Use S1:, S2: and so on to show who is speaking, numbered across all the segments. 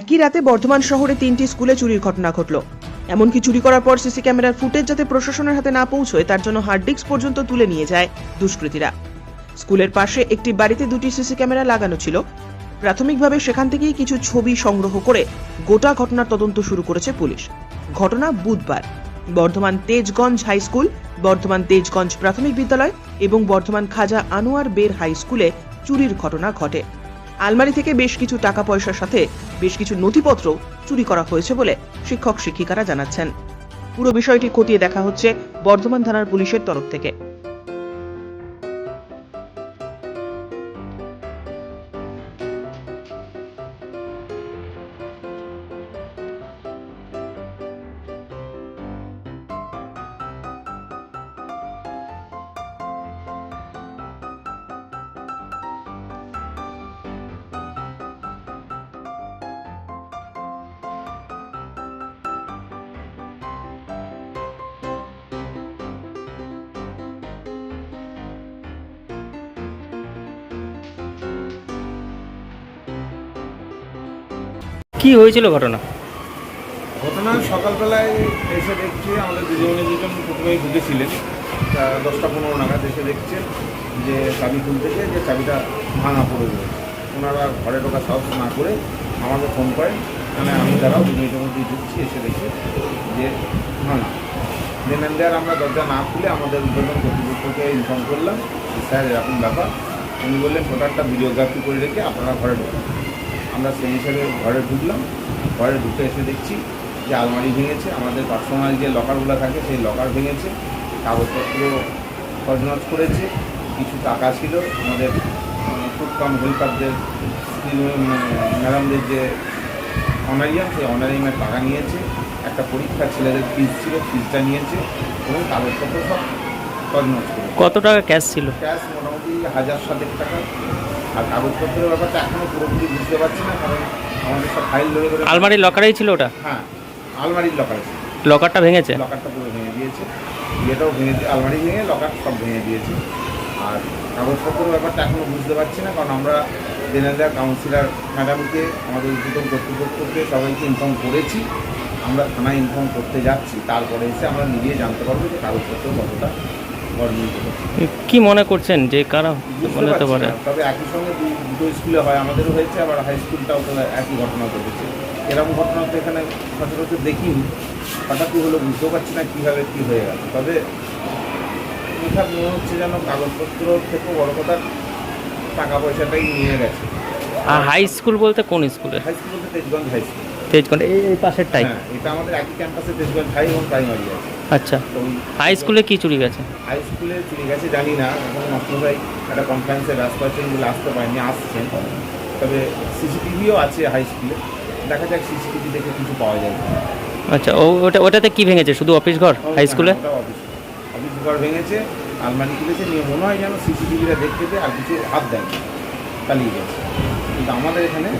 S1: একই রাতে বর্ধমান শহরে তিনটি স্কুলে চুরির ঘটনা ঘটল। এমনকি চুরি করার পর সিসি ক্যামেরার ফুটেজ যাতে প্রশাসনের হাতে না পৌঁছয়, তার জন্য হার্ড ডিস্ক পর্যন্ত তুলে নিয়ে যায় দুষ্কৃতীরা। স্কুলের পাশে একটি বাড়িতে দুটি সিসি ক্যামেরা লাগানো ছিল। প্রাথমিকভাবে সেখান থেকেই কিছু ছবি সংগ্রহ করে গোটা ঘটনার তদন্ত শুরু করেছে পুলিশ। ঘটনা বুধবার। বর্ধমান তেজগঞ্জ হাই স্কুল, বর্ধমান তেজগঞ্জ প্রাথমিক বিদ্যালয় এবং বর্ধমান খাজা আনোয়ার বের হাই স্কুলে চুরির ঘটনা ঘটে। আলমারি থেকে বেশ কিছু টাকা পয়সার সাথে বেশ কিছু নথিপত্র চুরি করা হয়েছে বলে শিক্ষক শিক্ষিকারা জানাচ্ছেন। পুরো বিষয়টি খতিয়ে দেখা হচ্ছে বর্ধমান থানার পুলিশের তরফ থেকে।
S2: কি হয়েছিল ঘটনা?
S3: ঘটনা সকালবেলায় এসে দেখছি, আমাদের দুজনে দুজন প্রথমেই ঢুকেছিলেন। দশটা পনেরো নাগাদ এসে দেখছেন যে চাবি খুলতে গিয়ে যে চাবিটা ভাঙা পড়ে রয়েছে ওনারা ঘরে ঢোকার সাহস না করে আমাকে ফোন করেন। মানে আমি তারাও দু মিনিটের মধ্যেই ঢুকছি, এসে দেখি যে ভাঙা। দেন অ্যান্ড আমরা দরজা না খুলে আমাদের উদ্বোধন কর্তৃপক্ষকে ইনফর্ম করলাম স্যার, এরকম ব্যাপার। উনি বললেন টোটালটা ভিডিওগ্রাফি করে রেখে আপনারা ঘরে ঢুকুন। আমরা সেই হিসাবে ঘরে ঢুকলাম। ঘরে ঢুকে এসে দেখছি যে আলমারি ভেঙেছে। আমাদের পার্সোনাল যে লকারগুলো থাকে সেই লকার ভেঙেছে। কাগজপত্র তজনজ করেছে। কিছু টাকা ছিল। আমাদের ফুড কাম হেল্পারদের ম্যাডামদের যে অনারিয়াম সেই অনারিয়ামের টাকা নিয়েছে। একটা পরীক্ষা ছেলেদের ফিজ ছিল ফিজটা নিয়েছে এবং কাগজপত্র সব তজনজ করেছে।
S2: কত টাকা ক্যাশ ছিল?
S3: ক্যাশ মোটামুটি হাজার সাতেক টাকা। আর কাগজপত্রের ব্যাপারটা এখনও পুরোপুরি বুঝতে পারছি না কারণ আমাদের সব ফাইল ধরে ধরে
S2: আলমারির লকারেই ছিল ওটা?
S3: হ্যাঁ আলমারির লকার আছে
S2: লকারটা ভেঙেছে?
S3: লকারটা পুরো ভেঙে দিয়েছে। ইয়েটাও ভেঙে দিয়ে আলমারি ভেঙে লকার সব ভেঙে দিয়েছে। আর কাগজপত্রের ব্যাপারটা এখনও বুঝতে পারছি না কারণ আমরা জেনারেল কাউন্সিলর ম্যাডামকে আমাদের উদ্বোধন কর্তৃপক্ষকে সবাইকে ইনফর্ম করেছি। আমরা থানায় ইনফর্ম করতে যাচ্ছি। তারপরে এসে আমরা নিজে জানতে পারব যে কাগজপত্র কতটা
S2: কি মনে করছেন যে কারা মনে হতে পারে।
S3: তবে একই সঙ্গে দুটো স্কুলে হয় আমাদেরও হয়েছে আবার হাই স্কুলটাও তো একই ঘটনা ঘটেছে। এরকম ঘটনা তো এখানে সচরাচর দেখিনি। হঠাৎই হলো বুঝতেও পারছি না কীভাবে কী হয়ে গেল। তবে ঠিকঠাক মনে হচ্ছে যেন কাগজপত্র থেকে বড় কথা টাকা পয়সাটাই নিয়ে গেছে।
S2: আর হাই স্কুল বলতে কোন স্কুলে
S3: হাই স্কুল বলতে তেজগঞ্জ হাই স্কুল
S2: তেজগঞ্জ এই এই পাশেরটাই।
S3: হ্যাঁ এটা আমাদের একই ক্যাম্পাসে তেজগঞ্জ হাই এবং প্রাইমারি আছে।
S2: আচ্ছা। হাই স্কুলে কি চুরি গেছে?
S3: হাই স্কুলে চুরি গেছে জানি না। এখন মাস্টারভাই একটা কনফারেন্সে ব্যস্ত আছেন বলে আসতে পারেনি আসছেন। তবে সিসিটিভিও আছে হাই স্কুলে দেখা যাক সিসিটিভি দেখে কিছু পাওয়া যায়।
S2: আচ্ছা ও ওটা ওটাতে কি ভেঙেছে? শুধু অফিস ঘর হাই স্কুলে
S3: অফিস ঘর। ভেঙেছে আলমারি তুলেছে নিয়ে মনে হয় যেন সিসিটিভিটা দেখতে পেয়ে আর কিছু হাত দেয়নি পালিয়ে গেছে। কিন্তু আমাদের এখানে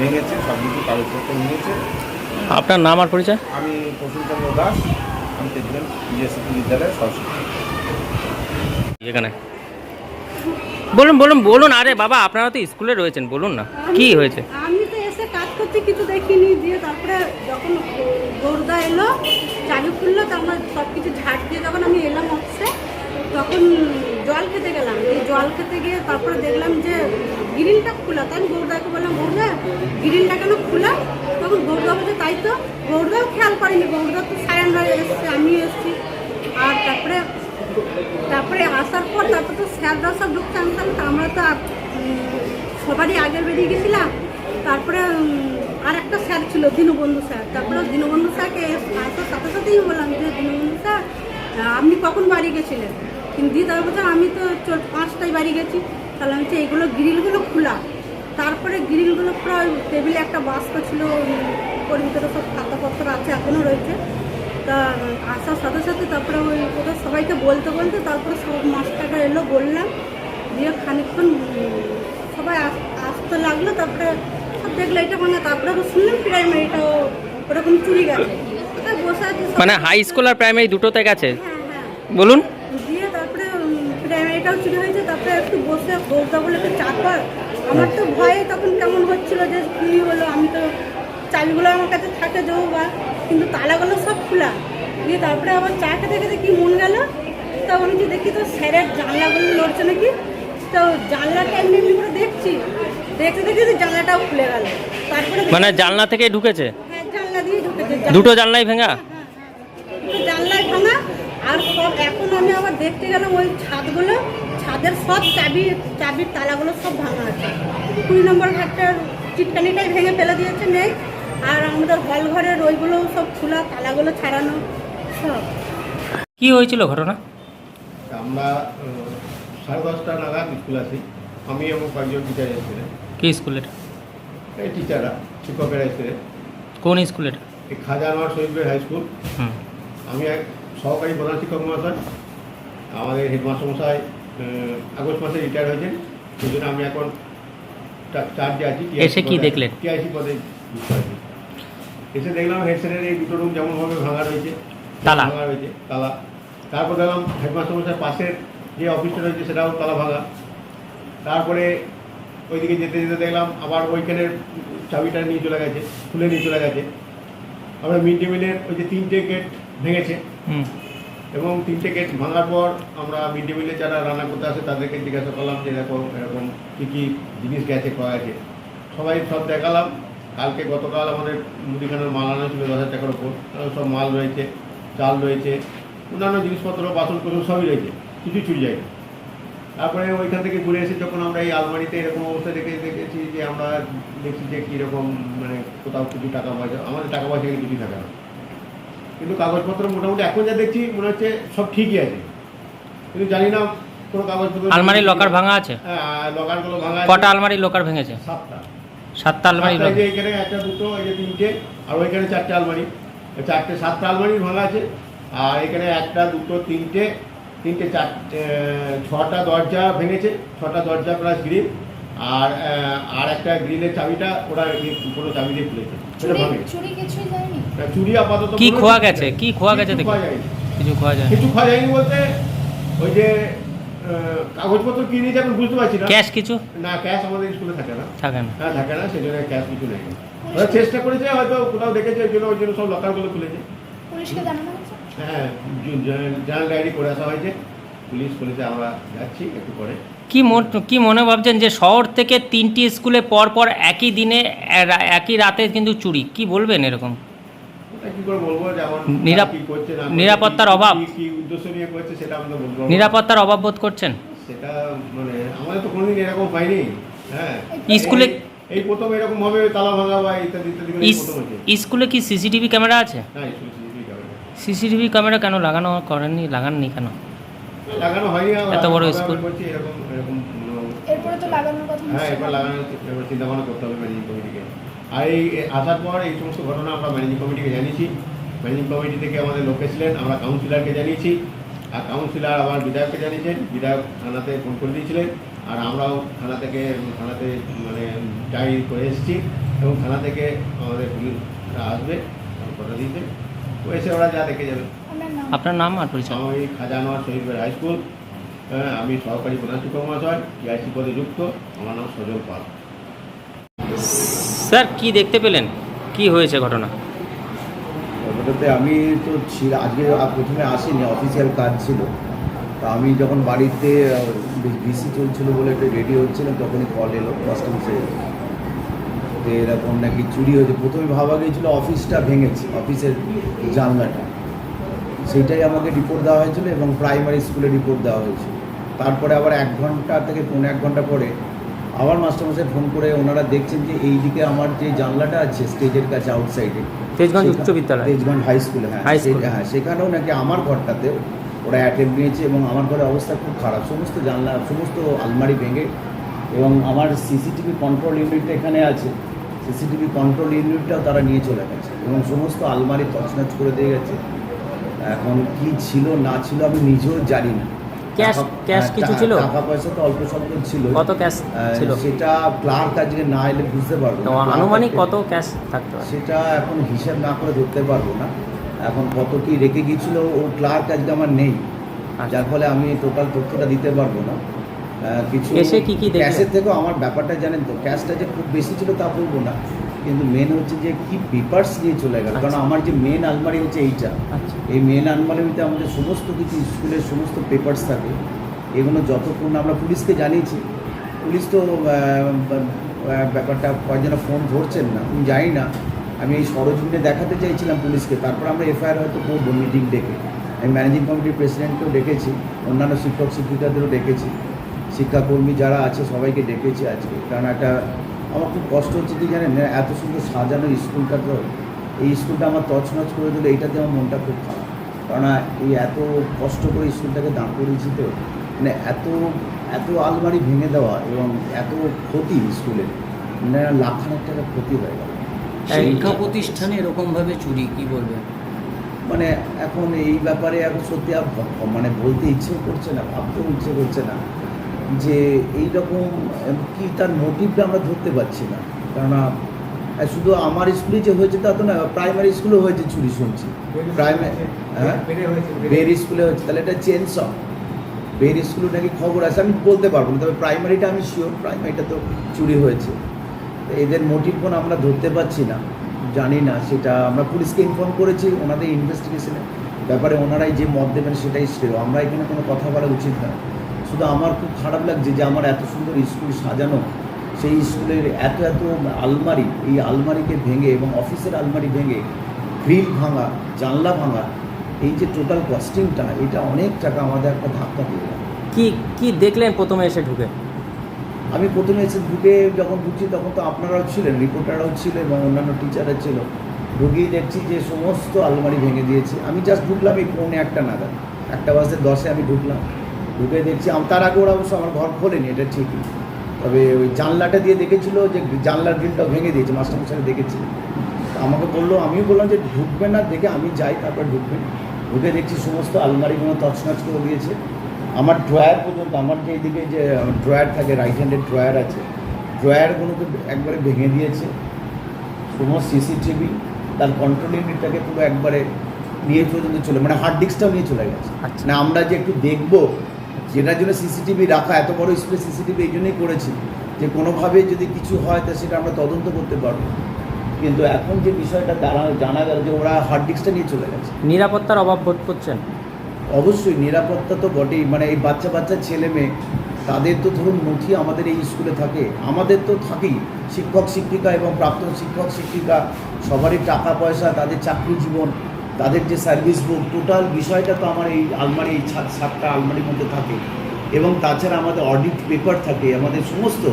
S3: ভেঙেছে সব কিছু কাগজপত্র নিয়েছে।
S2: আপনার নাম আর পরিচয়?
S3: আমি প্রসূনচন্দ্র দাস। আমি বিএসসি বিদ্যালয়ের সরস্বতী
S2: এখানে। বলুন বলুন বলুন আরে বাবা আপনারা তো স্কুলে রয়েছেন বলুন না কি হয়েছে?
S4: আমি তো এসে কাজ করতে কিছু দেখিনি দিয়ে তারপরে যখন গোর্দা এলো চালু খুললো তো আমার সব কিছু ঝাড় দিয়ে যখন আমি এলাম অফিসে তখন জল খেতে গেলাম। এই জল খেতে গিয়ে তারপরে দেখলাম যে গ্রিলটা খোলা আমি গৌরদাকে বললাম, গৌরদা, গ্রিলটা কেন খোলা? তখন গৌরদা বলছে, তাই তো, গৌরদাও খেয়াল করেনি, গৌরদা তো সায়ান হয়ে এসছে, আমিও এসেছি। আর তারপরে তারপরে আসার পর তারপর তো স্যাররা সব ঢুকতে আনতাম আমরা তো সবারই আগে বেরিয়ে গেছিলাম। তারপরে আর একটা স্যার ছিল, দীনবন্ধু স্যার। তারপরে দীনবন্ধু স্যারকে আসার সাথে সাথেই বললাম যে, দীনবন্ধু স্যার আপনি কখন বাড়ি গেছিলেন? কিন্তু দিয়ে তারপর আমি তো পাঁচটায় বাড়ি গেছি। তাহলে আমি বলছি, এইগুলো গ্রিলগুলো খোলা। তারপরে গ্রিলগুলো পুরো ওই টেবিলে একটা বাস্ক ছিল ওর ভিতরে সব খাতাপত্র আছে এখনও রয়েছে। তা আসার সাথে সাথে তারপরে ওই ওদের সবাইকে বলতে বলতে তারপরে সব মাস্টাররা এলো বললাম দিয়ে খানিকক্ষণ সবাই আস- আসতে লাগল। তারপরে সব দেখল এটা মানে তারপরে তো শুনলাম প্রাইমারিটাও ওরকম চুরি গেছে। বসে আছি
S2: মানে হাই স্কুল আর প্রাইমারি দুটোতে গেছে?
S4: হ্যাঁ হ্যাঁ।
S2: বলুন।
S4: প্রাইমারিটাও চুরি হয়েছে তারপরে একটু বসে বলতে বলে একটু চা কর আমার তো ভয়ে তখন কেমন হচ্ছিল যে কি হলো? আমি তো চাবিগুলো আমার কাছে থাকে যাব বা কিন্তু তালাগুলো সব খোলা। দিয়ে তারপরে আবার চা খেতে খেতে কি মন গেল? তা আমি যে দেখি তো স্যারের জানলাগুলো লড়ছে নাকি? তো জানলাটা এমনি এমনি করে দেখছি। দেখতে দেখতে তো জানলাটাও খুলে গেল। তারপরে
S2: মানে জানলা থেকে ঢুকেছে?
S4: হ্যাঁ জানলা দিয়ে ঢুকেছে।
S2: দুটো জানলাই ভেঙা?
S4: দুটো জানলায় ভাঙা আর সব এখন আমি আবার দেখতে গেলাম ওই ছাদগুলো ছাদের সব চাবি চাবির তালাগুলো সব ভাঙা আছে। কুড়ি নম্বর ঘাটটার চিটকানিটাই ভেঙে ফেলে দিয়েছে নেই আর আমাদের হল ঘরের ওইগুলো সব খোলা তালাগুলো ছাড়ানো সব।
S2: কি হয়েছিল ঘটনা?
S5: আমরা সাড়ে দশটা নাগাদ স্কুল আসি। আমি এবং কয়েকজন টিচার এসেছিলেন।
S2: কি স্কুলের?
S5: এই টিচাররা শিক্ষকেরা এসেছিলেন।
S2: কোন স্কুলের?
S5: এই খাজানোয়ার শহীদবের হাই স্কুল।
S2: হুম।
S5: আমি এক সহকারী প্রধান শিক্ষক মহাশয় আমাদের হেডমাস্টার মশাই আগস্ট মাসে রিটায়ার হয়েছেন। সেই জন্য আমি এখন চার্জে আছি।
S2: এসে কি দেখলেন?
S5: টিআইসি পদে এসে দেখলাম হেডসেটের এই দুটো রুম যেমনভাবে ভাঙা রয়েছে
S2: তালা।
S5: ভাঙা রয়েছে তালা। তারপর দেখলাম হেডমাস্টার মশাই পাশের যে অফিসটা রয়েছে সেটাও তালা ভাঙা। তারপরে ওইদিকে যেতে যেতে দেখলাম আবার ওইখানের চাবিটা নিয়ে চলে গেছে খুলে নিয়ে চলে গেছে। আমরা মিড ডে মিলের ওই যে তিনটে গেট ভেঙেছে। এবং তিনটে গেট ভাঙার পর আমরা মিড ডে মিলে যারা রান্না করতে আসে তাদেরকে জিজ্ঞাসা করলাম যে দেখো এরকম কী কী জিনিস গেছে পাওয়া গেছে? সবাই সব দেখালাম। কালকে গতকাল আমাদের মুদিখানার মাল আনা ছিল দশ হাজার টাকার উপর সব মাল রয়েছে চাল রয়েছে অন্যান্য জিনিসপত্র বাসন কোসন সবই রয়েছে। কিছু চুরি যায় তারপরে ওইখান থেকে ঘুরে এসে যখন আমরা এই আলমারিতে এরকম অবস্থা দেখে দেখেছি যে আমরা দেখছি যে কীরকম মানে কোথাও কিছু টাকা পয়সা আমাদের টাকা পয়সা কিছু থাকে না। কিন্তু কাগজপত্র মোটামুটি এখন যা দেখছি মনে হচ্ছে সব ঠিকই আছে। কিন্তু জানি না কোনো কাগজপত্র
S2: আলমারির লকার ভাঙা আছে?
S5: হ্যাঁ লকারগুলো ভাঙা আছে।
S2: কটা আলমারির লকার ভেঙেছে?
S5: সাতটা।
S2: সাতটা
S5: আলমারি এই যে এখানে একটা দুটো এই যে তিনটে আর ওইখানে চারটে আলমারি। চারটে সাতটা আলমারি ভাঙা আছে। আর এখানে একটা দুটো তিনটে তিনটে চারটে ছটা দরজা ভেঙেছে। ছটা দরজা প্লাস গ্রিল। আর আর একটা গ্রিলের চাবিটা ওরা কোনো চাবি দিয়ে খুলেছে
S6: চুরি কিছুই যায়নি
S5: চুরি আপাতত
S2: কি খোয়া গেছে? কি খোয়া গেছে
S5: কিছু
S2: দেখি?
S5: খোয়া যায়নি।
S2: কিছু খাওয়া যায়
S5: কিছু খাওয়া যায়নি বলতে ওই যে কাগজপত্র কি নিয়েছে এখন বুঝতে পারছি না
S2: ক্যাশ কিছু
S5: না ক্যাশ আমাদের স্কুলে থাকে না
S2: থাকে না
S5: হ্যাঁ থাকে না সেই জন্য ক্যাশ কিছু নেই ওরা চেষ্টা করেছে হয়তো কোথাও দেখেছে ওই জন্য ওই জন্য সব লকারগুলো খুলেছে
S6: পুলিশকে জানানো হয়েছে
S5: হ্যাঁ জার্নাল ডায়েরি করে আসা হয়েছে পুলিশ বলেছে আমরা যাচ্ছি একটু পরে
S2: কি মন- কি মনে ভাবছেন যে শহর থেকে তিনটি স্কুলে পর পর একই দিনে একই রাতে কিন্তু চুরি? কি বলবেন এরকম? নিরাপত্তার অভাব। নিরাপত্তার অভাব বোধ করছেন?
S5: সেটা মানে আমাদের তো কোনোদিন এরকম হয়নি হ্যাঁ।
S2: স্কুলে-
S5: এই- প্রথম এরকম ভাবে তালা ভাঙা বা ইত্যাদি ইত্যাদি
S2: স্কুলে কি সিসিটিভি ক্যামেরা আছে?
S5: ক্যামেরা।
S2: সিসিটিভি ক্যামেরা কেন লাগানো করেননি লাগাননি কেন?
S5: লাগানো হয়নি
S2: এত বড় স্কুল।
S5: বলছি এরকম এরকম কোনো
S6: এরপরে তো লাগানোর কথা
S5: হ্যাঁ এবার লাগানোর এবার চিন্তা ভাবনা করতে হবে ম্যানেজিং কমিটিকে আর এই আসার পর এই সমস্ত ঘটনা আমরা ম্যানেজিং কমিটিকে জানিয়েছি। ম্যানেজিং কমিটি থেকে আমাদের লোক এসেছিলেন আমরা কাউন্সিলরকে জানিয়েছি। আর কাউন্সিলর আবার বিধায়ককে জানিয়েছেন বিধায়ক থানাতে ফোন করে দিয়েছিলেন। আর আমরাও থানা থেকে থানাতে মানে ডায়েরি করে এসেছি এবং থানা থেকে আমাদের পুলিশরা আসবে আমার কথা দিয়েছে। তো এসে ওরা যা দেখে যাবে।
S6: আপনার নাম
S2: আর পরিচয়?
S5: আমি শহীদবের হাই স্কুল। হ্যাঁ, আমি সহকারী প্রধান শিক্ষক মহাশয় টিআইসি পদে যুক্ত। আমার নাম সজল পাল।
S2: স্যার কি দেখতে পেলেন? কি হয়েছে ঘটনা?
S7: ওটাতে আমি তো ছিল আজকে প্রথমে আসিনি অফিসিয়াল কাজ ছিল। তা আমি যখন বাড়িতে বিসি চলছিল বলে একটু রেডি হচ্ছিলাম তখনই কল এলো কাস্টমসে এরকম নাকি চুরি হয়েছে। প্রথমে ভাবা গিয়েছিল অফিসটা ভেঙেছে অফিসের জানলাটা। সেইটাই আমাকে রিপোর্ট দেওয়া হয়েছিল এবং প্রাইমারি স্কুলে রিপোর্ট দেওয়া হয়েছিল। তারপরে আবার এক ঘণ্টা থেকে পৌনে এক ঘণ্টা পরে আবার মাস্টারমশাই ফোন করে ওনারা দেখছেন যে এই দিকে আমার যে জানলাটা আছে স্টেজের কাছে আউটসাইডে
S2: তেজগঞ্জ উচ্চ বিদ্যালয়?
S7: তেজগঞ্জ হাই স্কুলে হ্যাঁ। হ্যাঁ সেখানেও নাকি আমার ঘরটাতে ওরা অ্যাটেম্প নিয়েছে এবং আমার ঘরের অবস্থা খুব খারাপ। সমস্ত জানলা সমস্ত আলমারি ভেঙে এবং আমার সিসিটিভি কন্ট্রোল ইউনিট এখানে আছে। সিসিটিভি কন্ট্রোল ইউনিটটাও তারা নিয়ে চলে গেছে এবং সমস্ত আলমারি তছনছ করে দিয়ে গেছে। এখন কি ছিল না ছিল আমি নিজেও জানি না।
S2: ক্যাশ ক্যাশ কিছু ছিল?
S7: টাকা পয়সা তো অল্প স্বল্প ছিল।
S2: কত ক্যাশ ছিল?
S7: সেটা ক্লার্ক আজকে না এলে বুঝতে পারব
S2: তো
S7: না।
S2: আনুমানিক কত ক্যাশ থাকতে
S7: সেটা এখন হিসাব না করে ধরতে পারব না। এখন কত কি রেখে গিয়েছিল ও ক্লার্ক আজকে আমার নেই।
S2: আচ্ছা।
S7: যার ফলে আমি টোটাল তথ্যটা দিতে পারব না। কিছু
S2: এসে কি কি?
S7: ক্যাশের থেকেও আমার ব্যাপারটা জানেন তো ক্যাশটা যে খুব বেশি ছিল তা বলব না। কিন্তু মেন হচ্ছে যে কি পেপার্স নিয়ে চলে গেল। কারণ
S2: আচ্ছা।
S7: আমার যে মেন আলমারি হচ্ছে এইটা।
S2: আচ্ছা।
S7: এই মেন আলমারিতে আমাদের সমস্ত কিছু স্কুলের সমস্ত পেপার্স থাকে। এগুলো যতক্ষণ আমরা পুলিশকে জানিয়েছি পুলিশ তো ব্যাপারটা কয়েকজন ফোন ধরছেন না। আমি জানি না। আমি এই সরজমিনে দেখাতে চাইছিলাম পুলিশকে। তারপর আমরা এফআইআর হয়তো করব মিটিং ডেকে। আমি ম্যানেজিং কমিটির প্রেসিডেন্টকেও ডেকেছি অন্যান্য শিক্ষক শিক্ষিকাদেরও ডেকেছি। শিক্ষাকর্মী যারা আছে সবাইকে ডেকেছি আজকে। কারণ একটা আমার খুব কষ্ট হচ্ছে কি জানেন এত সুন্দর সাজানো স্কুলটা তো এই স্কুলটা আমার তছনছ করে দিলে এইটাতে আমার মনটা খুব খারাপ। কারণ এই এত কষ্ট করে স্কুলটাকে দাঁড় করিয়েছি তো মানে এত এত আলমারি ভেঙে দেওয়া এবং এত ক্ষতি স্কুলের মানে লাখখানেক টাকা ক্ষতি হয়ে গেল।
S8: শিক্ষা প্রতিষ্ঠানে এরকমভাবে চুরি কি বলবেন?
S7: মানে এখন এই ব্যাপারে এখন সত্যি আর মানে বলতে ইচ্ছেও করছে না ভাবতেও ইচ্ছে করছে না। যে এই রকম কি তার মোটিভটা আমরা ধরতে পারছি না। কেননা শুধু আমার স্কুলে যে হয়েছে তা তো না প্রাইমারি স্কুলেও হয়েছে চুরি শুনছি। প্রাইমারি হ্যাঁ? বের স্কুলে হয়েছে। তাহলে এটা চেঞ্জ অফ বের স্কুলে নাকি খবর আছে আমি বলতে পারব না তবে প্রাইমারিটা আমি শিওর প্রাইমারিটা তো চুরি হয়েছে। তো এদের মোটিভ কোন আমরা ধরতে পারছি না জানি না সেটা আমরা পুলিশকে ইনফর্ম করেছি ওনাদের ইনভেস্টিগেশনের ব্যাপারে ওনারাই যে মত দেবেন সেটাই শ্রেয়। আমরা এখানে কোনো কথা বলা উচিত না। শুধু আমার খুব খারাপ লাগছে যে আমার এত সুন্দর স্কুল সাজানো সেই স্কুলের এত এত আলমারি এই আলমারিকে ভেঙে এবং অফিসের আলমারি ভেঙে গ্রিল ভাঙা জানলা ভাঙা এই যে টোটাল কস্টিংটা এটা অনেক টাকা আমাদের একটা ধাক্কা দিয়ে।
S2: কি কি দেখলেন প্রথমে এসে ঢুকে?
S7: আমি প্রথমে এসে ঢুকে যখন ঢুকছি তখন তো আপনারাও ছিলেন রিপোর্টাররাও ছিল এবং অন্যান্য টিচাররা ছিল। ঢুকেই দেখছি যে সমস্ত আলমারি ভেঙে দিয়েছে। আমি জাস্ট ঢুকলাম এই পৌনে একটা নাগাদ। একটা বাজে দশে আমি ঢুকলাম। ঢুকে দেখছি। আম- তার আগে ওরা অবশ্য আমার ঘর খোলেনি এটা ঠিকই। তবে ওই জানলাটা দিয়ে দেখেছিল যে জানলার গ্রিলটাও ভেঙে দিয়েছে মাস্টারমশাই দেখেছি। আমাকে বলল আমিও বললাম যে ঢুকবে না দেখে আমি যাই তারপর ঢুকবেন ঢুকে দেখছি সমস্ত আলমারিগুলো তছনছ করে দিয়েছে। আমার ড্রয়ার পর্যন্ত আমার যে এইদিকে যে ড্রয়ার থাকে রাইট হ্যান্ডের ড্রয়ার আছে ড্রয়ারগুলোকে একবারে ভেঙে দিয়েছে। সমস্ত সিসিটিভি তার কন্ট্রোল ইউনিটটাকে পুরো একবারে নিয়ে পর্যন্ত চলে মানে হার্ড ডিস্কটাও নিয়ে চলে গেছে।
S2: আচ্ছা।
S7: না আমরা যে একটু দেখব যেটার জন্য সিসিটিভি রাখা এত বড় স্পেস সিসিটিভি এই জন্যই করেছি যে কোনোভাবে যদি কিছু হয় তা সেটা আমরা তদন্ত করতে পারব। কিন্তু এখন যে বিষয়টা জানা জানা গেল যে ওরা হার্ড ডিস্কটা নিয়ে চলে গেছে।
S2: নিরাপত্তার অভাব বোধ করছেন?
S7: অবশ্যই নিরাপত্তা তো বটেই। মানে এই বাচ্চা বাচ্চা ছেলে মেয়ে তাদের তো ধরুন নথি আমাদের এই স্কুলে থাকে। আমাদের তো থাকেই। শিক্ষক শিক্ষিকা এবং প্রাক্তন শিক্ষক শিক্ষিকা সবারই টাকা পয়সা তাদের চাকরি জীবন। তাদের যে সার্ভিস বুক টোটাল বিষয়টা তো আমার এই আলমারি এই সাতটা আলমারির মধ্যে থাকে। এবং তাছাড়া আমাদের অডিট পেপার থাকে আমাদের সমস্ত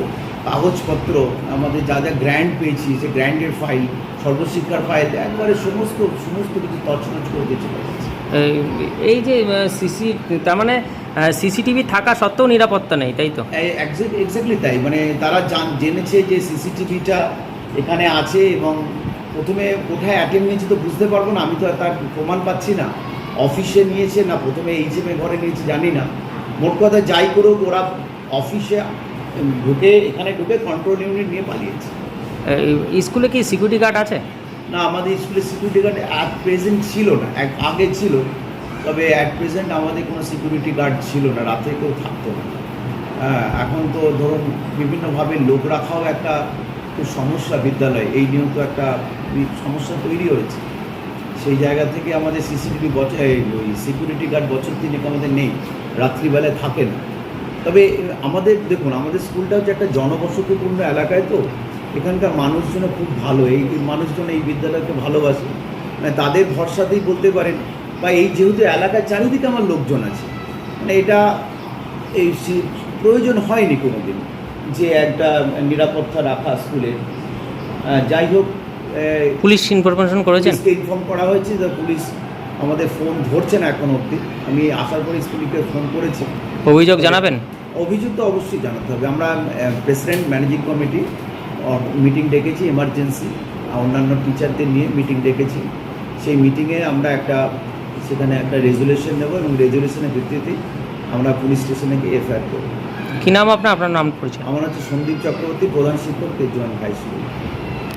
S7: কাগজপত্র আমাদের যা যা গ্র্যান্ড পেয়েছি সে গ্র্যান্ডের ফাইল সর্বশিক্ষার ফাইল একবারে সমস্ত সমস্ত কিছু তছনছ করে দিয়েছে।
S2: এই- যে সিসি তার মানে সিসিটিভি থাকা সত্ত্বেও নিরাপত্তা নেই তাই তো?
S7: এক্স্যাক্টলি তাই। মানে তারা জান জেনেছে যে সিসিটিভিটা এখানে আছে এবং প্রথমে কোথায় অ্যাটেম্প নিয়েছে তো বুঝতে পারব না আমি তো আর তার প্রমাণ পাচ্ছি না। অফিসে নিয়েছে না প্রথমে এইচএম এ ঘরে নিয়েছে জানি না। মোট কথা যাই করুক ওরা অফিসে ঢুকে এখানে ঢুকে কন্ট্রোল ইউনিট নিয়ে পালিয়েছে।
S2: স্কুলে কি সিকিউরিটি গার্ড আছে?
S7: না আমাদের স্কুলে সিকিউরিটি গার্ড অ্যাট প্রেজেন্ট ছিল না এক আগে ছিল। তবে অ্যাট প্রেজেন্ট আমাদের কোনো সিকিউরিটি গার্ড ছিল না রাতে কেউ থাকতো না। হ্যাঁ এখন তো ধরুন বিভিন্নভাবে লোক রাখাও একটা খুব সমস্যা বিদ্যালয়ে। এই নিয়েও তো একটা সমস্যা তৈরি হয়েছে। সেই জায়গা থেকে আমাদের সিসিটিভি বছর ওই সিকিউরিটি গার্ড বছর তিনেক আমাদের নেই, রাত্রিবেলায় থাকে না। তবে আমাদের, দেখুন, আমাদের স্কুলটা হচ্ছে একটা জনবসতিপূর্ণ এলাকায় তো, এখানকার মানুষজন খুব ভালো, এই মানুষজন এই বিদ্যালয়কে ভালোবাসে। মানে তাদের ভরসাতেই বলতে পারেন, বা এই যেহেতু এলাকার চারিদিকে আমার লোকজন আছে মানে এটা এই প্রয়োজন হয়নি কোনো দিন যে একটা নিরাপত্তা রাখা স্কুলের যাই হোক
S2: পুলিশ ইনফরমেশন করেছেন?
S7: ইনফর্ম করা হয়েছে যে পুলিশ আমাদের ফোন ধরছে না এখন অবধি। আমি আসার পরে স্কুলকে ফোন করেছি।
S2: অভিযোগ জানাবেন?
S7: অভিযোগ তো অবশ্যই জানাতে হবে। আমরা প্রেসিডেন্ট ম্যানেজিং কমিটি মিটিং ডেকেছি এমার্জেন্সি অন্যান্য টিচারদের নিয়ে মিটিং ডেকেছি। সেই মিটিংয়ে আমরা একটা সেখানে একটা রেজুলেশন নেব এবং রেজুলেশনের ভিত্তিতেই আমরা পুলিশ স্টেশনে গিয়ে এফআইআর করব।
S2: কি নাম আপনার? আপনার নাম পরিচয়।
S7: আমার হচ্ছে সন্দীপ চক্রবর্তী প্রধান শিক্ষক তেজওয়ান হাই স্কুল।